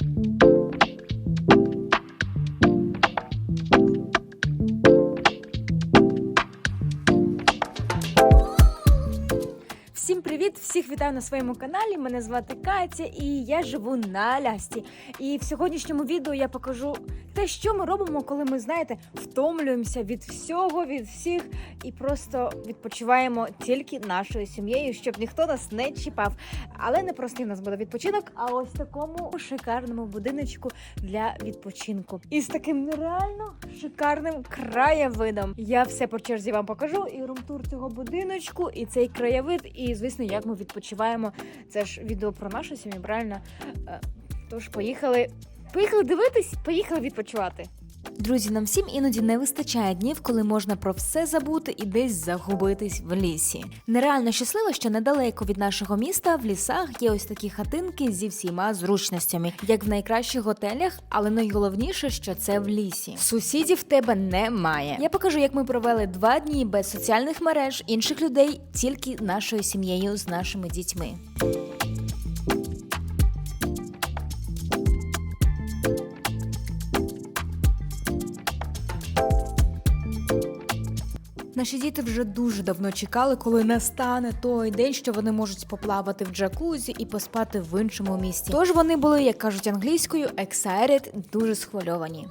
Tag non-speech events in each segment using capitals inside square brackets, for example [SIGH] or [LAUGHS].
Всім Всіх вітаю на своєму каналі. Мене звати Катя і я живу на Алясці. І в сьогоднішньому відео я покажу те, що ми робимо, коли ми, знаєте, втомлюємося від всього, від всіх і просто відпочиваємо тільки нашою сім'єю, щоб ніхто нас не чіпав. Але не простий у нас буде відпочинок, а ось такому шикарному будиночку для відпочинку. І з таким нереально шикарним краєвидом. Я все по черзі вам покажу. І румтур цього будиночку, і цей краєвид, і звісно, як ми відпочиваємо. Це ж відео про нашу сім'ю, правильно? Е, Тож поїхали. Поїхали дивитись, поїхали відпочивати. Друзі, нам всім іноді не вистачає днів, коли можна про все забути і десь загубитись в лісі. Нереально щаслива, що недалеко від нашого міста в лісах є ось такі хатинки зі всіма зручностями, як в найкращих готелях, але найголовніше, що це в лісі. Сусідів тебе немає. Я покажу, як ми провели два дні без соціальних мереж, інших людей, тільки нашою сім'єю з нашими дітьми. Наші діти вже дуже давно чекали, коли настане той день, що вони можуть поплавати в джакузі і поспати в іншому місті. Тож вони були, як кажуть англійською, excited, дуже схвильовані.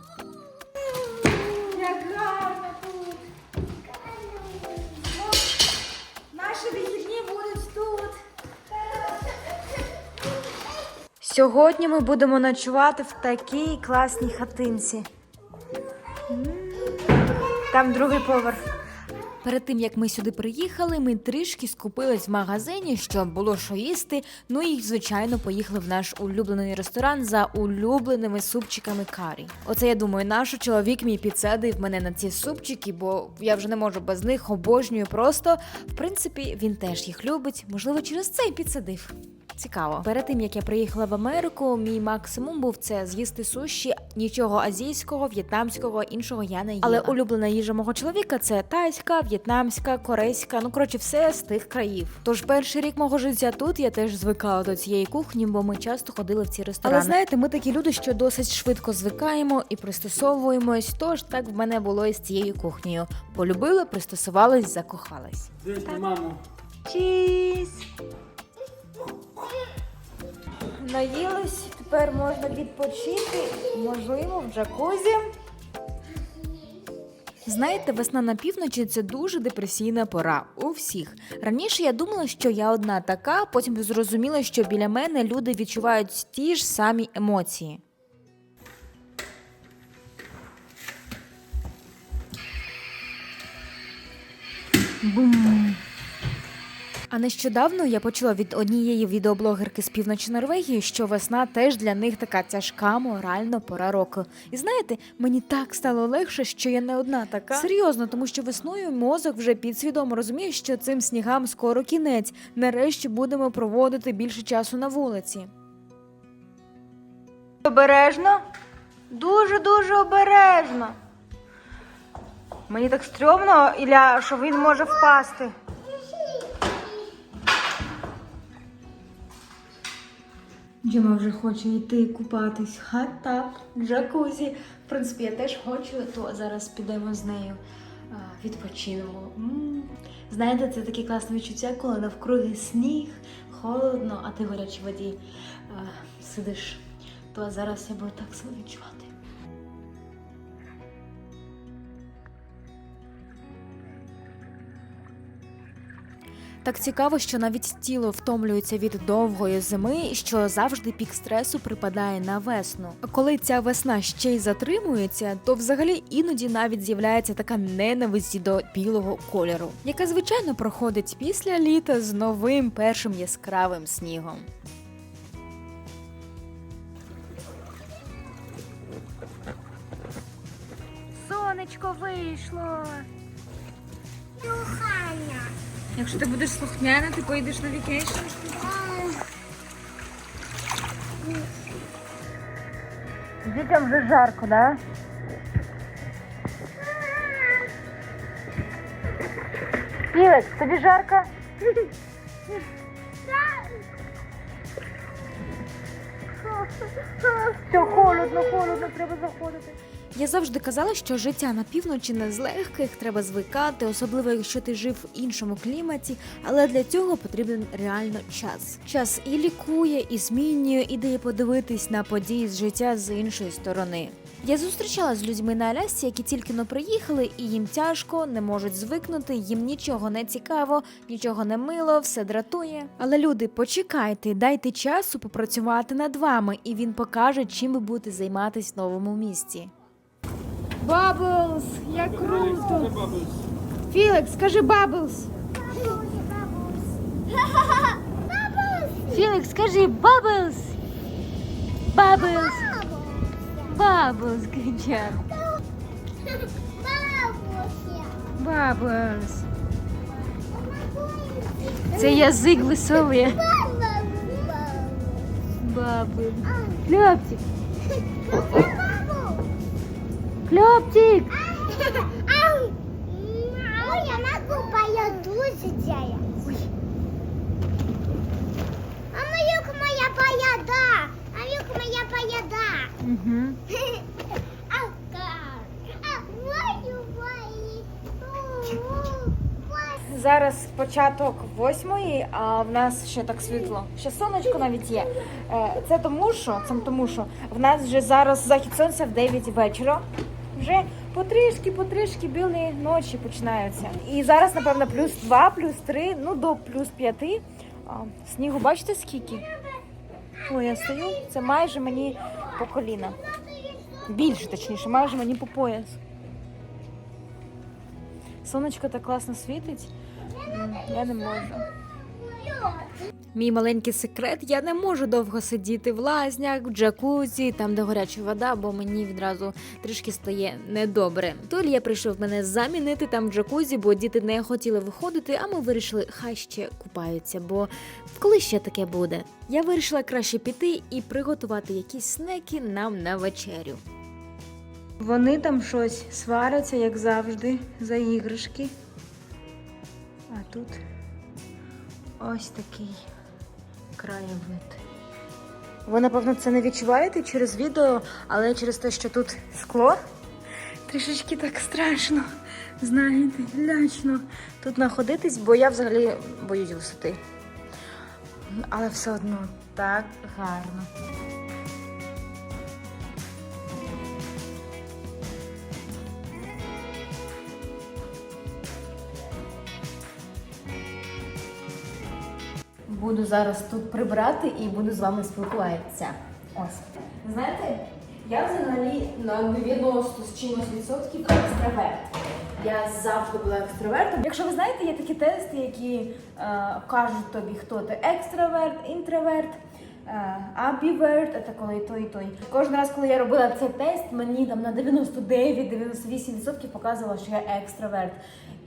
Сьогодні ми будемо ночувати в такій класній хатинці. Там другий поверх. Перед тим як ми сюди приїхали, ми трішки скупились в магазині, щоб було що їсти. Ну і звичайно поїхали в наш улюблений ресторан за улюбленими супчиками карі. Оце я думаю, наш чоловік мій підсадив мене на ці супчики, бо я вже не можу без них обожнюю просто. В принципі, він теж їх любить. Можливо, через це і підсадив. Цікаво. Перед тим як я приїхала в Америку, мій максимум був це з'їсти суші. Нічого азійського, в'єтнамського, іншого я не їла. Але улюблена їжа мого чоловіка це тайська, в'єтнамська, корейська. Ну коротше, все з тих країв. Тож перший рік мого життя тут я теж звикала до цієї кухні, бо ми часто ходили в ці ресторани. Але знаєте, ми такі люди, що досить швидко звикаємо і пристосовуємось. Тож так в мене було і з цією кухнею. Полюбили, пристосувались, закохались. Десь маму. Чіз! Наїлись, тепер можна відпочити, можливо, в джакузі. Знаєте, весна на півночі це дуже депресійна пора у всіх. Раніше я думала, що я одна така, потім зрозуміла, що біля мене люди відчувають ті ж самі емоції. Бум. А нещодавно я почула від однієї відеоблогерки з півночі Норвегії, що весна теж для них така тяжка морально пора року. І знаєте, мені так стало легше, що я не одна така. Серйозно, тому що весною мозок вже підсвідомо розуміє, що цим снігам скоро кінець. Нарешті будемо проводити більше часу на вулиці. Обережно, дуже дуже обережно. Мені так стрьомно, Ілля, що він може впасти. Джима вже хоче йти купатись. Ха так, джакузі. В принципі, я теж хочу, то зараз підемо з нею відпочинемо. Знаєте, це таке класне відчуття, коли навкруги сніг, холодно, а ти в гарячій воді сидиш. То зараз я буду так себе відчувати. Так цікаво, що навіть тіло втомлюється від довгої зими, що завжди пік стресу припадає на весну. Коли ця весна ще й затримується, то взагалі іноді навіть з'являється така ненависть до білого кольору, яка звичайно проходить після літа з новим першим яскравим снігом. Сонечко вийшло. Суханя. Якщо ти будеш слухняна, ти поїдеш на вікейшн. Дітям вже жарко, да? Ілець, тобі жарко? Все холодно, холодно, треба заходити. Я завжди казала, що життя на півночі не з легких, треба звикати, особливо якщо ти жив в іншому кліматі. Але для цього потрібен реально час. Час і лікує, і змінює, і дає подивитись на події з життя з іншої сторони. Я зустрічалася з людьми на Алясці, які тільки но приїхали, і їм тяжко, не можуть звикнути, їм нічого не цікаво, нічого не мило, все дратує. Але люди, почекайте, дайте часу попрацювати над вами, і він покаже, чим ви будете займатись в новому місті. Баблс, як круто! Філікс, скажи Баблс! Філікс, скажи Баблс! Баблс! Баблс, кричав. Баблс. Це язик висовує. Баблс. Кльоптик. Кльоптик. Я могу поеду я. А Маюк моя поеда. Маюк моя поеда. Угу. [LAUGHS] А как? А мою мою. Зараз початок восьмої, а в нас ще так світло. Ще сонечко навіть є. Е, Це тому, що це тому, що в нас вже зараз захід сонця в 9 вечора. Вже потрішки, потрішки білі ночі починаються. І зараз, напевно, плюс 2, плюс 3, ну до плюс 5. А, Снігу бачите скільки? Ой, я стою, це майже мені по коліна. Більше, точніше, майже мені по пояс. Сонечко так класно світить. Я не можу. Мій маленький секрет, я не можу довго сидіти в лазнях, в джакузі, там, де гаряча вода, бо мені відразу трішки стає недобре. Толія прийшов мене замінити там в джакузі, бо діти не хотіли виходити, а ми вирішили, хай ще купаються, бо коли ще таке буде. Я вирішила краще піти і приготувати якісь снеки нам на вечерю. Вони там щось сваряться, як завжди, за іграшки. А тут ось такий краєвид. Ви, напевно, це не відчуваєте через відео, але через те, що тут скло, трішечки так страшно, знаєте, лячно тут знаходитись, бо я взагалі боюсь висоти. Але все одно так гарно. Буду зараз тут прибрати і буду з вами спілкуватися. Ось. Знаєте, я взагалі на 90 з чимось відсотків екстраверт. Я завжди була екстравертом. Якщо ви знаєте, є такі тести, які е, кажуть тобі, хто ти екстраверт, інтроверт. е, Абіверт, це коли той, той. Кожен раз, коли я робила цей тест, мені там на 99-98% показувало, що я екстраверт.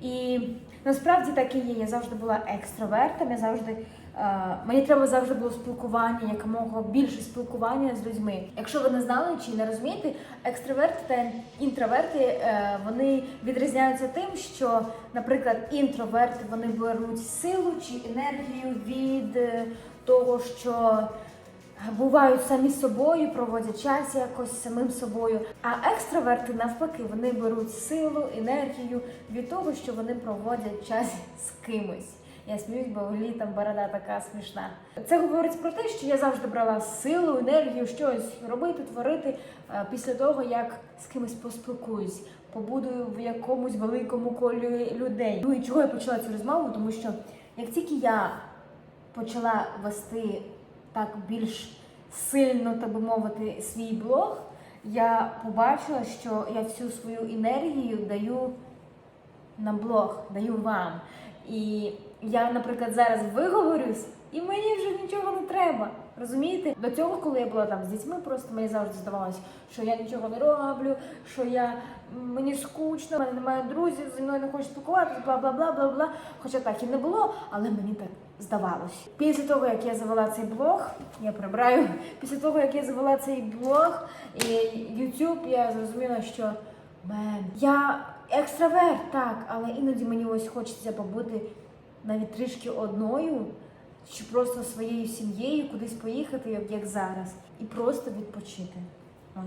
І насправді так і є. Я завжди була екстравертом, я завжди. Е, Мені треба завжди було спілкування, якомога більше спілкування з людьми. Якщо ви не знали чи не розумієте, екстраверти та інтроверти е, вони відрізняються тим, що, наприклад, інтроверти вони беруть силу чи енергію від е, того, що бувають самі собою, проводять час якось самим собою. А екстраверти навпаки вони беруть силу, енергію від того, що вони проводять час з кимось. Я сміюсь, бо там борода така смішна. Це говорить про те, що я завжди брала силу, енергію, щось робити, творити е, після того, як з кимось поспілкуюсь, побуду в якомусь великому колі людей. Ну і чого я почала цю розмову? Тому що як тільки я почала вести так більш сильно, так би мовити, свій блог, я побачила, що я всю свою енергію даю на блог, даю вам. І я, наприклад, зараз виговорюсь, і мені вже нічого не треба. Розумієте? До цього, коли я була там з дітьми, просто мені завжди здавалося, що я нічого не роблю, що я мені скучно, в мене немає друзів, зі мною не хочуть спілкуватися, бла бла бла бла бла. Хоча так і не було, але мені так здавалось. Після того, як я завела цей блог, я прибираю. Після того, як я завела цей блог і YouTube, я зрозуміла, що мен, я екстраверт, так, але іноді мені ось хочеться побути навіть трішки одною, чи просто своєю сім'єю кудись поїхати, як, зараз, і просто відпочити.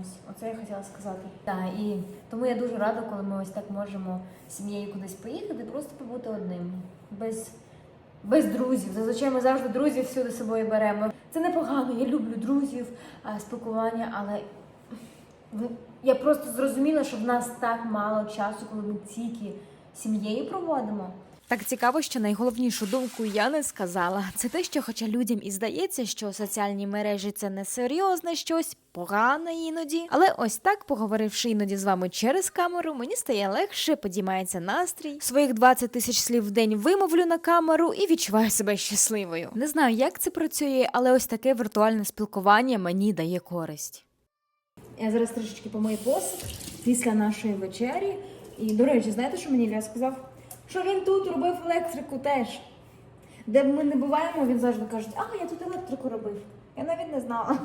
Ось, оце я хотіла сказати. Так, і тому я дуже рада, коли ми ось так можемо з сім'єю кудись поїхати, просто побути одним, без, без друзів. Зазвичай ми завжди друзів всюди з собою беремо. Це непогано, я люблю друзів, спілкування, але я просто зрозуміла, що в нас так мало часу, коли ми тільки сім'єю проводимо. Так цікаво, що найголовнішу думку я не сказала. Це те, що, хоча людям і здається, що соціальні мережі це не серйозне щось, погане іноді. Але ось так, поговоривши іноді з вами через камеру, мені стає легше, підіймається настрій. Своїх 20 тисяч слів в день вимовлю на камеру і відчуваю себе щасливою. Не знаю, як це працює, але ось таке віртуальне спілкування мені дає користь. Я зараз трішечки помию посуд після нашої вечері. І, до речі, знаєте, що мені Ілля сказав? Що він тут робив електрику теж. Де б ми не буваємо, він завжди каже, а я тут електрику робив. Я навіть не знала.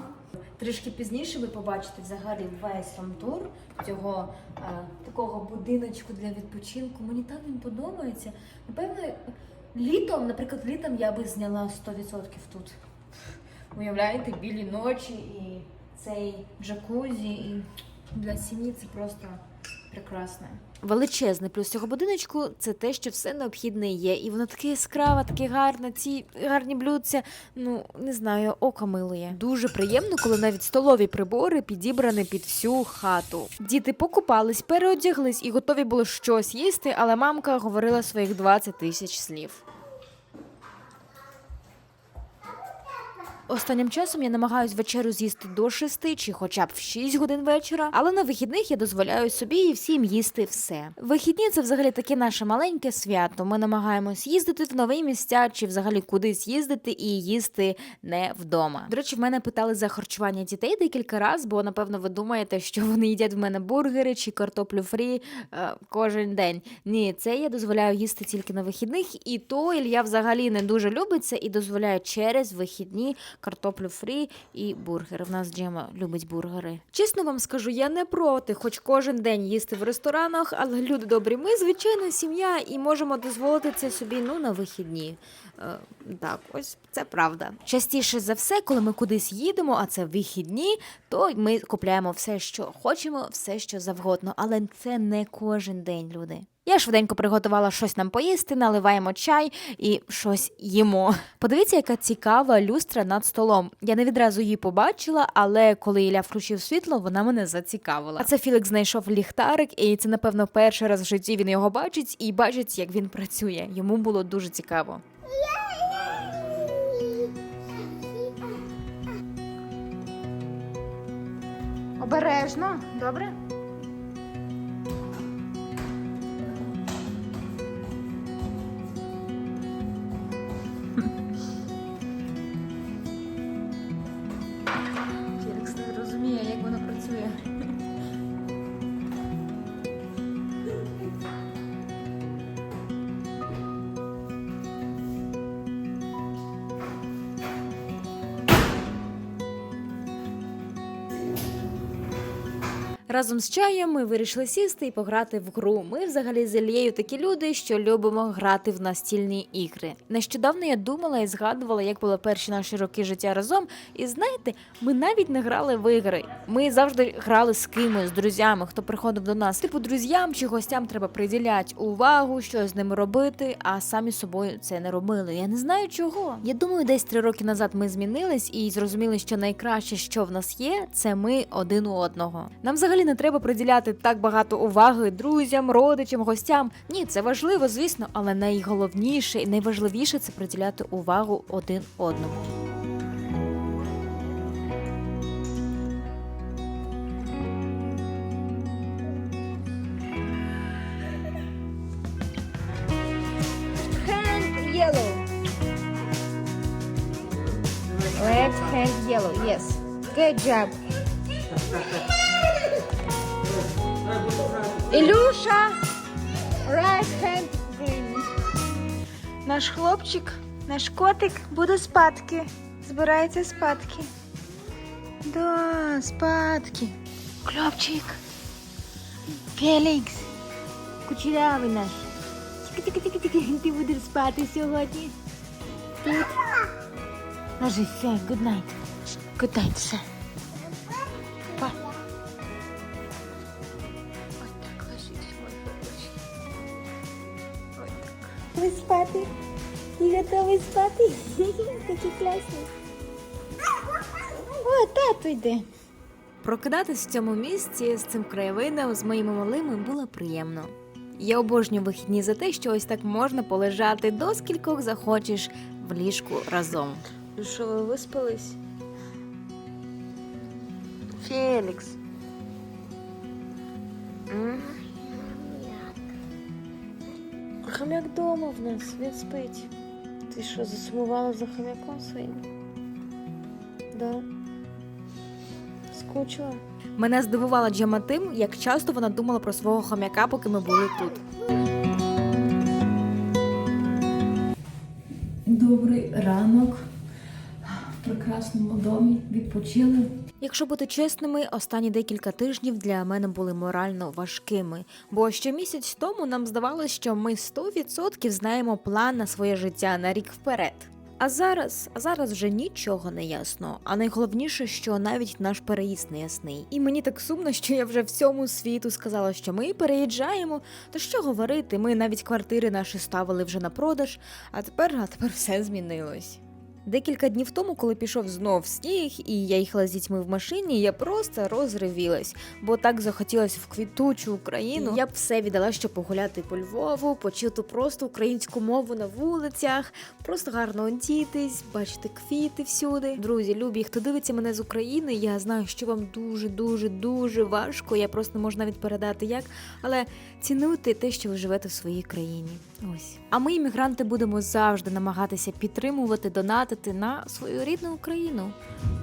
Трішки пізніше ви побачите взагалі весь ром-тур цього е, такого будиночку для відпочинку. Мені так він подобається. Напевно, літом, наприклад, літом я би зняла 100% тут. Уявляєте, білі ночі і цей джакузі, і для сім'ї це просто прекрасно. Величезний плюс цього будиночку це те, що все необхідне є. І воно таке яскраве, таке гарне. Ці гарні блюдця, ну не знаю, око милує. Дуже приємно, коли навіть столові прибори підібрані під всю хату. Діти покупались, переодяглись і готові було щось їсти, але мамка говорила своїх 20 тисяч слів. Останнім часом я намагаюсь вечерю з'їсти до 6 чи хоча б в 6 годин вечора, але на вихідних я дозволяю собі і всім їсти все. Вихідні це взагалі таке наше маленьке свято. Ми намагаємось їздити в нові місця чи взагалі кудись їздити і їсти не вдома. До речі, в мене питали за харчування дітей декілька разів, бо напевно ви думаєте, що вони їдять в мене бургери чи картоплю фрі е, кожен день. Ні, це я дозволяю їсти тільки на вихідних, і то Ілья взагалі не дуже любить це і дозволяє через вихідні картоплю фрі і бургери. В нас Джема любить бургери. Чесно вам скажу, я не проти, хоч кожен день їсти в ресторанах, але люди добрі, ми звичайна сім'я і можемо дозволити це собі ну на вихідні. Е, так, ось це правда. Частіше за все, коли ми кудись їдемо, а це вихідні, то ми купляємо все, що хочемо, все, що завгодно. Але це не кожен день, люди. Я швиденько приготувала щось нам поїсти, наливаємо чай і щось їмо. Подивіться, яка цікава люстра над столом. Я не відразу її побачила, але коли Ілля включив світло, вона мене зацікавила. А це Філік знайшов ліхтарик, і це, напевно, перший раз в житті він його бачить і бачить, як він працює. Йому було дуже цікаво. Обережно, добре? Разом з чаєм ми вирішили сісти і пограти в гру. Ми взагалі з Ілією такі люди, що любимо грати в настільні ігри. Нещодавно я думала і згадувала, як були перші наші роки життя разом. І знаєте, ми навіть не грали в ігри. Ми завжди грали з кимось, з друзями, хто приходив до нас. Типу, друзям чи гостям треба приділяти увагу, що з ними робити, а самі собою це не робили. Я не знаю чого. Я думаю, десь три роки назад ми змінились і зрозуміли, що найкраще, що в нас є, це ми один у одного. Нам взагалі не треба приділяти так багато уваги друзям, родичам, гостям. Ні, це важливо, звісно, але найголовніше і найважливіше це приділяти увагу один одному. Hand yellow. Left hand yellow. Yes. Good job. Ілюша. Right hand green. Наш хлопчик, наш котик буде спадки. Збирається спадки. Да, спадки. Хлопчик. Фелікс. Кучерявий наш. Тільки-тільки-тільки, ти будеш спати сьогодні. Тут. Ложись, все, good night. Good night, все. Ви спати? Ти готовий спати? [LAUGHS] Такі класні. О, тату йде. Прокидатись в цьому місці з цим краєвидом з моїми малими було приємно. Я обожнюю вихідні за те, що ось так можна полежати до скількох захочеш в ліжку разом. Ну що, ви виспались? Фелікс. М? Хомяк вдома в нас, він спить. Ти що, засумувала за хомяком своїм? Да. Скучила? Мене здивувала Джема тим, як часто вона думала про свого хомяка, поки ми були тут. Добрий ранок в прекрасному домі. Відпочили. Якщо бути чесними, останні декілька тижнів для мене були морально важкими, бо ще місяць тому нам здавалося, що ми 100% знаємо план на своє життя на рік вперед. А зараз, а зараз вже нічого не ясно. А найголовніше, що навіть наш переїзд не ясний. І мені так сумно, що я вже всьому світу сказала, що ми переїжджаємо. То що говорити? Ми навіть квартири наші ставили вже на продаж, а тепер, а тепер все змінилось. Декілька днів тому, коли пішов знов сніг, і я їхала з дітьми в машині, я просто розривілась, бо так захотілося в квітучу Україну. Я б все віддала, щоб погуляти по Львову, почути просто українську мову на вулицях, просто гарно одітись, бачити квіти всюди. Друзі, любі, хто дивиться мене з України, я знаю, що вам дуже, дуже, дуже важко. Я просто не можу навіть передати як, але цінуйте те, що ви живете в своїй країні. Ось. А ми, іммігранти, будемо завжди намагатися підтримувати, донатити на свою рідну Україну.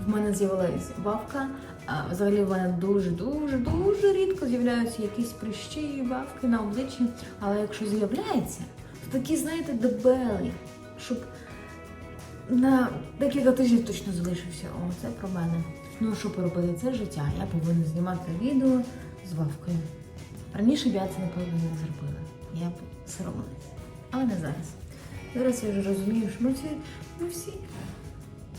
В мене з'явилась бавка. Взагалі в мене дуже дуже рідко з'являються якісь прищі і бавки на обличчі. Але якщо з'являється, то такі, знаєте, дебелі, щоб на декілька тижнів точно залишився. О, це про мене. Ну що поробити, це життя. Я повинна знімати відео з бавкою. Раніше б я це напевно не зробила. Я б соромилась. Але не зараз. Зараз я вже розумію, що ми всі, ми всі,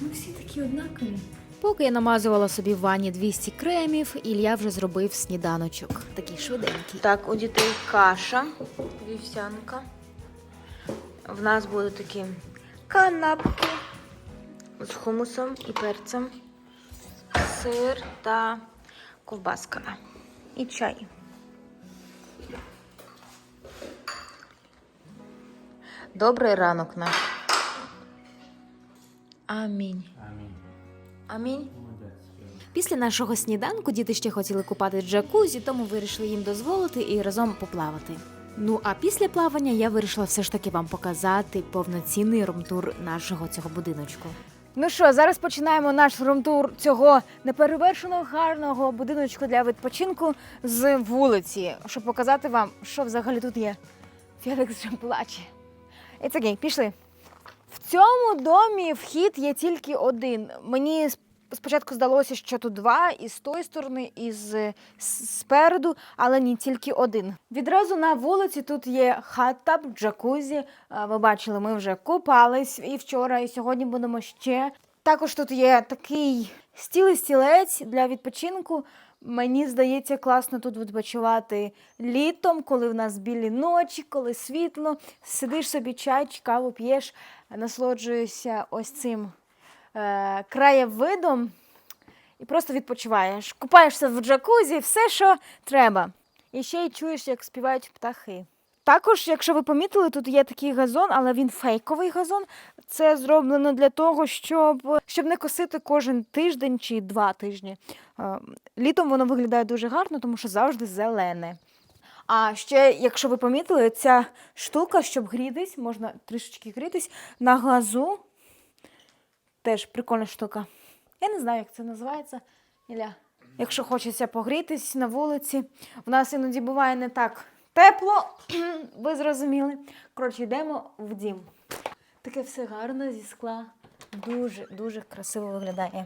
ми всі такі однакові. Поки я намазувала собі в ванні 200 кремів, Ілля вже зробив сніданочок. Такий швиденький. Так, у дітей каша, вівсянка. В нас будуть такі канапки з хумусом і перцем, сир та ковбаска. І чай. Добрий ранок наш. Амінь. Амінь. Після нашого сніданку діти ще хотіли купати джакузі, тому вирішили їм дозволити і разом поплавати. Ну а після плавання я вирішила все ж таки вам показати повноцінний румтур нашого цього будиночку. Ну що, зараз починаємо наш румтур цього неперевершеного гарного будиночку для відпочинку з вулиці, щоб показати вам, що взагалі тут є. Фелікс вже плаче. It's okay, пішли. В цьому домі вхід є тільки один. Мені спочатку здалося, що тут два, і з тої сторони, і з, спереду, але ні, тільки один. Відразу на вулиці тут є хата, джакузі. Ви бачили, ми вже купались і вчора, і сьогодні будемо ще. Також тут є такий стіл-стілець для відпочинку. Мені здається, класно тут відпочивати літом, коли в нас білі ночі, коли світло, сидиш собі чай, каву п'єш, насолоджуєшся ось цим е, краєвидом і просто відпочиваєш. Купаєшся в джакузі, все, що треба. І ще й чуєш, як співають птахи. Також, якщо ви помітили, тут є такий газон, але він фейковий газон. Це зроблено для того, щоб, щоб не косити кожен тиждень чи два тижні. Е, Літом воно виглядає дуже гарно, тому що завжди зелене. А ще, якщо ви помітили, ця штука, щоб грітись, можна трішечки грітись на газу. Теж прикольна штука. Я не знаю, як це називається. Ілля. Якщо хочеться погрітись на вулиці, в нас іноді буває не так тепло, [CLEARS THROAT] ви зрозуміли. Коротше, йдемо в дім. Таке все гарно зі скла. Дуже, дуже красиво виглядає.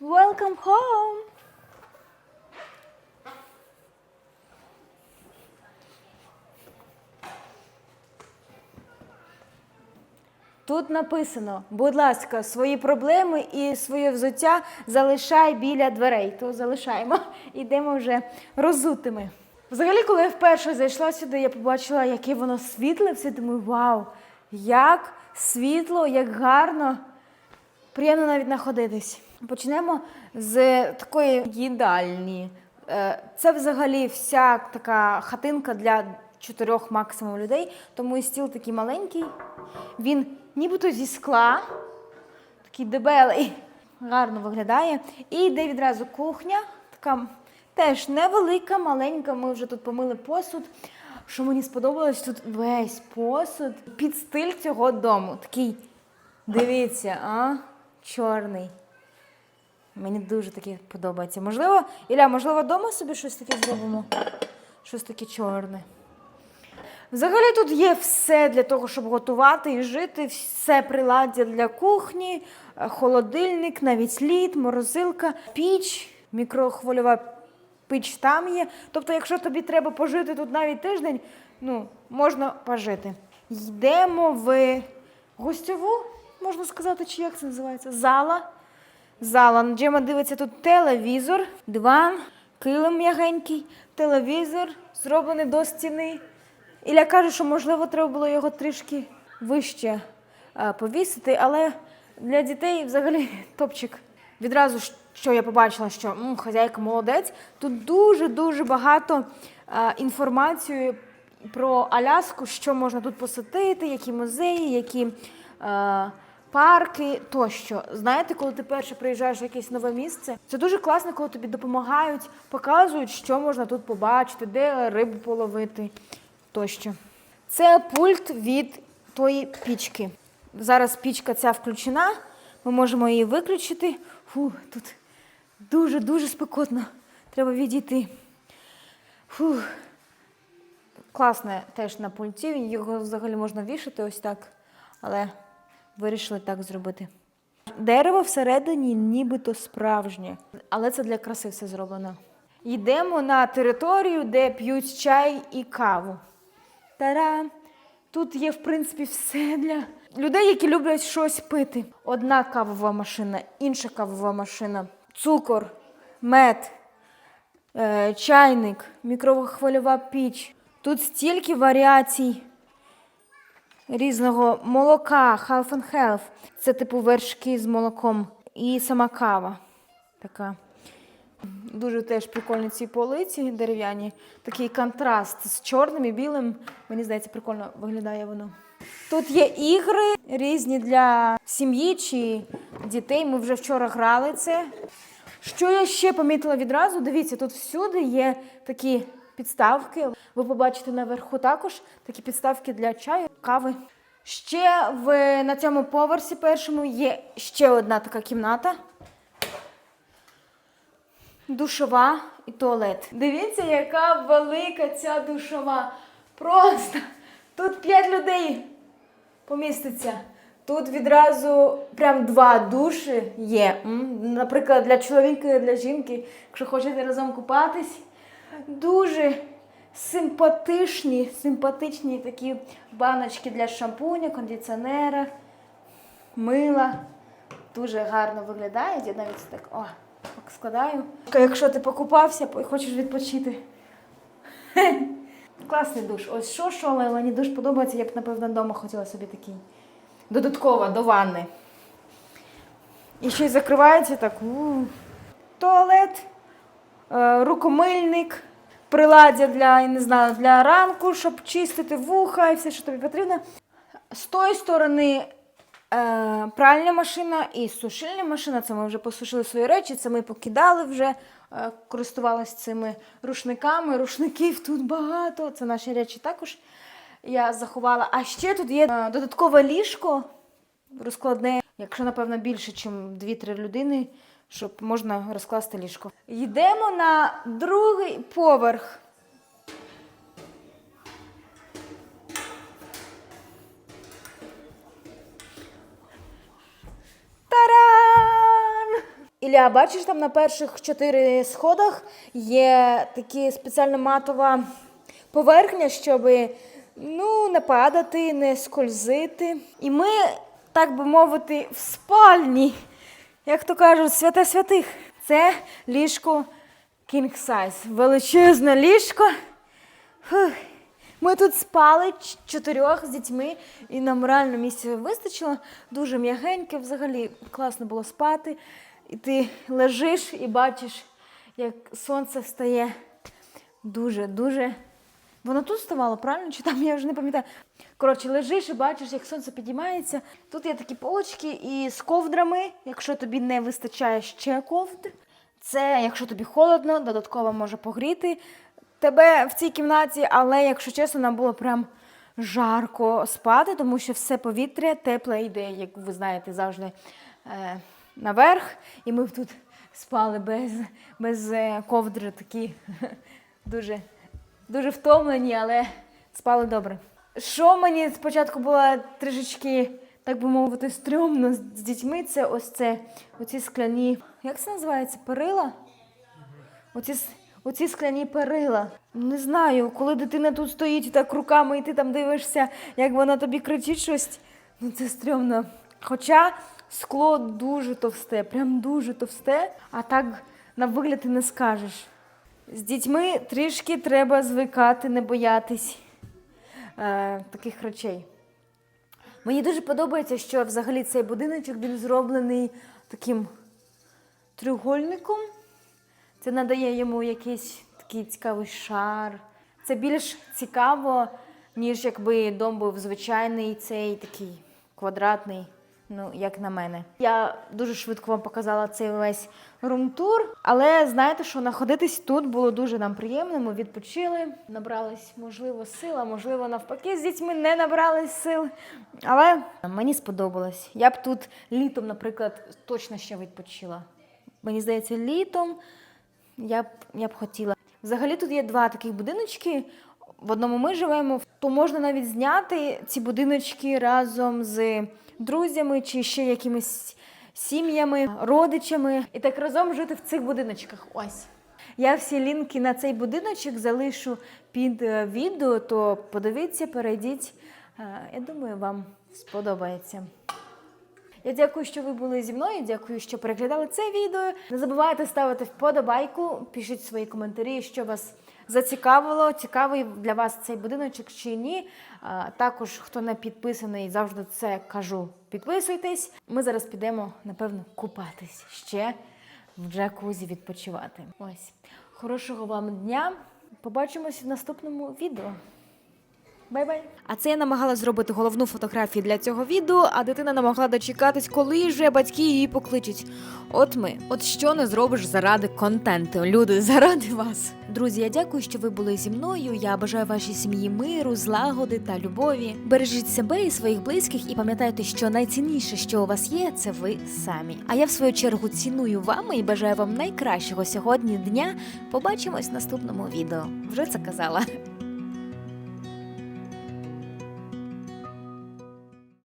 Welcome home! Тут написано: будь ласка, свої проблеми і своє взуття залишай біля дверей. То залишаємо. [LAUGHS] Йдемо вже розутими. Взагалі, коли я вперше зайшла сюди, я побачила, яке воно світле. Все думаю, вау, як світло, як гарно. Приємно навіть знаходитись. Почнемо з такої їдальні. Е, Це взагалі вся така хатинка для чотирьох максимум людей, тому і стіл такий маленький. Він нібито зі скла, такий дебелий, гарно виглядає. І йде відразу кухня, така теж невелика, маленька. Ми вже тут помили посуд. Що мені сподобалось, тут весь посуд під стиль цього дому. Такий, дивіться, а? Чорний. Мені дуже таке подобається. Можливо, Ілля, можливо, вдома собі щось таке зробимо? Щось таке чорне. Взагалі тут є все для того, щоб готувати і жити, все приладдя для кухні, е, холодильник, навіть лід, морозилка, піч, мікрохвильова піч там є. Тобто, якщо тобі треба пожити тут навіть тиждень, ну, можна пожити. Йдемо в гостьову, можна сказати, чи як це називається? Зала. Зала. Джема дивиться тут телевізор, диван, килим м'ягенький, телевізор, зроблений до стіни. Ілля каже, що можливо треба було його трішки вище е, повісити, але для дітей взагалі [LAUGHS] топчик. Відразу що я побачила, що м, хазяйка молодець. Тут дуже-дуже багато е, інформації про Аляску, що можна тут посетити, які музеї, які е, парки тощо. Знаєте, коли ти перше приїжджаєш в якесь нове місце, це дуже класно, коли тобі допомагають, показують, що можна тут побачити, де рибу половити тощо. Це пульт від тої пічки. Зараз пічка ця включена, ми можемо її виключити. Фу, тут дуже-дуже спекотно. Треба відійти. Фу. Класне теж на пульті. Його взагалі можна вішати ось так, але вирішили так зробити. Дерево всередині нібито справжнє, але це для краси все зроблено. Йдемо на територію, де п'ють чай і каву. Та-да! Тут є, в принципі, все для людей, які люблять щось пити. Одна кавова машина, інша кавова машина, цукор, мед, е, чайник, мікрохвильова піч. Тут стільки варіацій різного молока, half and half. Це типу вершки з молоком. І сама кава така. Дуже теж прикольні ці полиці дерев'яні. Такий контраст з чорним і білим. Мені здається, прикольно виглядає воно. Тут є ігри різні для сім'ї чи дітей. Ми вже вчора грали це. Що я ще помітила відразу? Дивіться, тут всюди є такі підставки. Ви побачите наверху також такі підставки для чаю, кави. Ще в, на цьому поверсі першому є ще одна така кімната. Душова і туалет. Дивіться, яка велика ця душова. Просто тут п'ять людей поміститься. Тут відразу прям два душі є. Наприклад, для чоловіка і для жінки, якщо хочете разом купатись. Дуже симпатичні, симпатичні такі баночки для шампуня, кондиціонера, мила. Дуже гарно виглядають. Я навіть так о, так складаю. Якщо ти покупався і хочеш відпочити. [LAUGHS] Класний душ. Ось що, що, але мені дуже подобається. Я б, напевно, вдома хотіла собі такий. Додатково до ванни. І ще й закривається так. у Туалет, е, рукомильник, приладдя для, я не знаю, для ранку, щоб чистити вуха і все, що тобі потрібно. З тої сторони е, пральна машина і сушильна машина. Це ми вже посушили свої речі, це ми покидали вже, е, користувалися цими рушниками. Рушників тут багато. Це наші речі також я заховала. А ще тут є е, додаткове ліжко розкладне, якщо, напевно, більше, ніж 2-3 людини, щоб можна розкласти ліжко. Йдемо на другий поверх. Ілля, бачиш, там на перших чотири сходах є такі спеціальна матова поверхня, щоб ну, не падати, не скользити. І ми так би мовити, в спальні. Як то кажуть, святе святих. Це ліжко King Size. Величезне ліжко. Фух. Ми тут спали чотирьох з дітьми, і нам реально місця вистачило. Дуже м'ягеньке, взагалі класно було спати. І ти лежиш і бачиш, як сонце встає. Дуже, дуже. Воно тут вставало, правильно? Чи там я вже не пам'ятаю. Коротше, лежиш і бачиш, як сонце підіймається. Тут є такі полочки і з ковдрами, якщо тобі не вистачає ще ковдр. Це, якщо тобі холодно, додатково може погріти тебе в цій кімнаті, але, якщо чесно, нам було прям жарко спати, тому що все повітря тепле йде, як ви знаєте, завжди е, наверх. І ми тут спали без, без е, ковдри такі [LAUGHS] дуже, дуже втомлені, але спали добре. Що мені спочатку було трішечки, так би мовити, стрьомно з дітьми, це ось це, оці скляні, як це називається? Перила? Оці, оці скляні перила. Не знаю, коли дитина тут стоїть так руками, і ти там дивишся, як вона тобі кричить щось, ну це стрьомно. Хоча скло дуже товсте, прям дуже товсте, а так на вигляд і не скажеш. З дітьми трішки треба звикати, не боятись е, таких речей. Мені дуже подобається, що взагалі цей будиночок він зроблений таким треугольником. Це надає йому якийсь такий цікавий шар. Це більш цікаво, ніж якби дом був звичайний, цей такий квадратний, ну, як на мене. Я дуже швидко вам показала цей весь румтур, але знаєте, що знаходитись тут було дуже нам приємно. Ми відпочили, набрались, можливо, сил, а можливо, навпаки, з дітьми не набрались сил. Але мені сподобалось. Я б тут літом, наприклад, точно ще відпочила. Мені здається, літом я б, я б хотіла. Взагалі тут є два таких будиночки. В одному ми живемо, то можна навіть зняти ці будиночки разом з друзями чи ще якимись сім'ями, родичами, і так разом жити в цих будиночках. Ось. Я всі лінки на цей будиночок залишу під е, відео, то подивіться, перейдіть. Е, Я думаю, вам сподобається. Я дякую, що ви були зі мною. Дякую, що переглядали це відео. Не забувайте ставити вподобайку, пишіть свої коментарі, що вас зацікавило, цікавий для вас цей будиночок чи ні. Також, хто не підписаний, завжди це кажу. Підписуйтесь. Ми зараз підемо, напевно, купатись ще в джакузі відпочивати. Ось. Хорошого вам дня. Побачимось в наступному відео. Бай-бай. А це я намагалась зробити головну фотографію для цього відео, а дитина не могла дочекатись, коли вже батьки її покличуть. От ми, от що не зробиш заради контенту. Люди, [LAUGHS] заради вас. Друзі, я дякую, що ви були зі мною. Я бажаю вашій сім'ї миру, злагоди та любові. Бережіть себе і своїх близьких, і пам'ятайте, що найцінніше, що у вас є, це ви самі. А я в свою чергу ціную вами і бажаю вам найкращого сьогодні дня. Побачимось в наступному відео. Вже це казала.